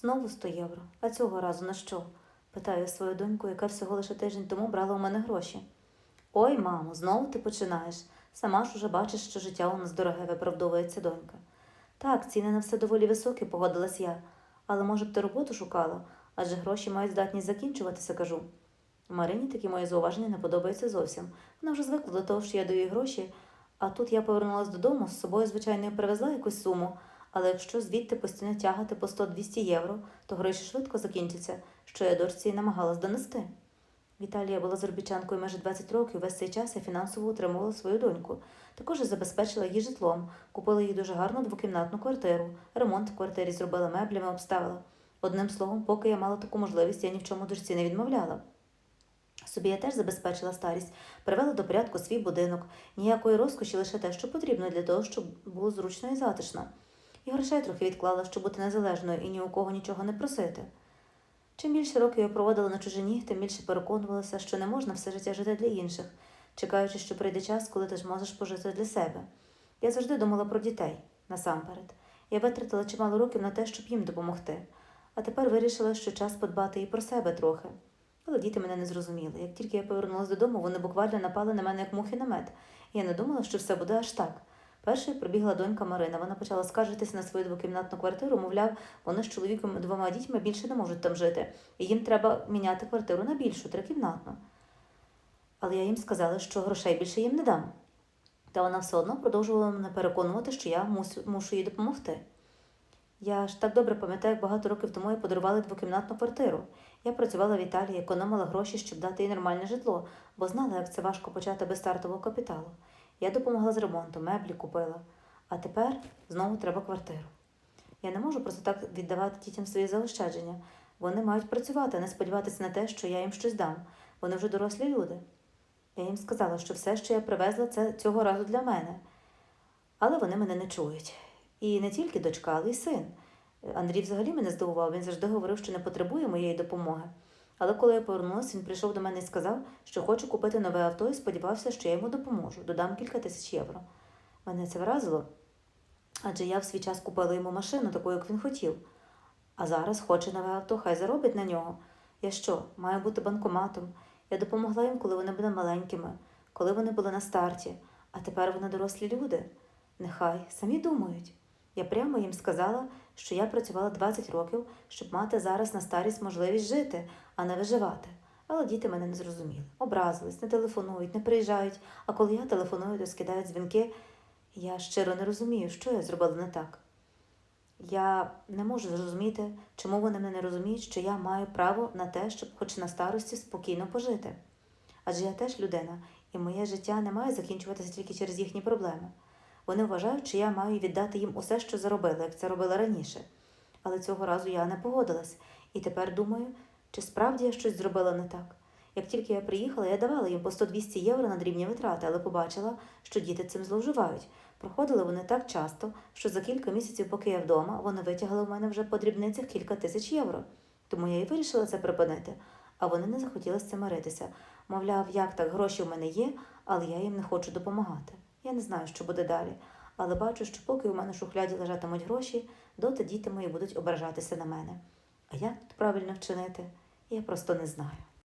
Знову 100 євро. А цього разу на що? питаю свою доньку, яка всього лише тиждень тому брала у мене гроші. Ой, мамо, знову ти починаєш. Сама ж уже бачиш, що життя у нас дороге, виправдовується донька. Так, ціни на все доволі високі, погодилась я. Але може б ти роботу шукала, адже гроші мають здатність закінчуватися, кажу. Марині такі мої зауваження не подобаються зовсім. Вона вже звикла до того, що я даю їй гроші, а тут я повернулася додому, з собою, звичайно, привезла якусь суму, але якщо звідти постійно тягати по 100-200 євро, то гроші швидко закінчаться, що я дочці і намагалась донести. Віталія була заробітчанкою майже 20 років, весь цей час я фінансово утримувала свою доньку. Також забезпечила її житлом, купила їй дуже гарну двокімнатну квартиру, ремонт в квартирі зробила меблями, обставила. Одним словом, поки я мала таку можливість, я ні в чому дочці не відмовляла. Собі я теж забезпечила старість, привела до порядку свій будинок, ніякої розкоші, лише те, що потрібно для того, щоб було зручно і затишно. І грошей трохи відклала, щоб бути незалежною і ні у кого нічого не просити. Чим більше років я проводила на чужині, тим більше переконувалася, що не можна все життя жити для інших, чекаючи, що прийде час, коли ти ж можеш пожити для себе. Я завжди думала про дітей насамперед. Я витратила чимало років на те, щоб їм допомогти, а тепер вирішила, що час подбати і про себе трохи. Але діти мене не зрозуміли. Як тільки я повернулася додому, вони буквально напали на мене як мухи на мед. Я не думала, що все буде аж так. Першою прибігла донька Марина. Вона почала скаржитися на свою двокімнатну квартиру, мовляв, вони з чоловіком і двома дітьми більше не можуть там жити, і їм треба міняти квартиру на більшу, трикімнатну. Але я їм сказала, що грошей більше їм не дам. Та вона все одно продовжувала мене переконувати, що я мусю, мушу їй допомогти. Я ж так добре пам'ятаю, як багато років тому їй подарували двокімнатну квартиру. Я працювала в Італії, економила гроші, щоб дати їй нормальне житло, бо знала, як це важко почати без стартового капіталу. Я допомогла з ремонтом, меблі купила. А тепер знову треба квартиру. Я не можу просто так віддавати дітям свої заощадження. Вони мають працювати, а не сподіватися на те, що я їм щось дам. Вони вже дорослі люди. Я їм сказала, що все, що я привезла, це цього разу для мене. Але вони мене не чують. І не тільки дочка, але й син. Андрій взагалі мене здивував, він завжди говорив, що не потребує моєї допомоги. Але коли я повернулася, він прийшов до мене і сказав, що хоче купити нове авто і сподівався, що я йому допоможу, додам кілька тисяч євро. Мене це вразило, адже я в свій час купила йому машину, таку, як він хотів. А зараз хоче нове авто, хай заробить на нього. Я що, маю бути банкоматом? Я допомогла їм, коли вони були маленькими, коли вони були на старті, а тепер вони дорослі люди. Нехай самі думають. Я прямо їм сказала, що я працювала 20 років, щоб мати зараз на старість можливість жити, а не виживати. Але діти мене не зрозуміли. Образились, не телефонують, не приїжджають, а коли я телефоную, то скидають дзвінки. Я щиро не розумію, що я зробила не так. Я не можу зрозуміти, чому вони мене не розуміють, що я маю право на те, щоб хоч на старості спокійно пожити. Адже я теж людина, і моє життя не має закінчуватися тільки через їхні проблеми. Вони вважають, що я маю віддати їм усе, що заробила, як це робила раніше. Але цього разу я не погодилась, і тепер думаю, чи справді я щось зробила не так. Як тільки я приїхала, я давала їм по 100-200 євро на дрібні витрати, але побачила, що діти цим зловживають. Проходили вони так часто, що за кілька місяців, поки я вдома, вони витягли в мене вже по дрібницях кілька тисяч євро. Тому я і вирішила це припинити. А вони не захотіли з цим миритися. Мовляв, як так, гроші в мене є, але я їм не хочу допомагати. Я не знаю, що буде далі, але бачу, що поки у мене в шухляді лежатимуть гроші, доти діти мої будуть ображатися на мене. А як тут правильно вчинити, я просто не знаю.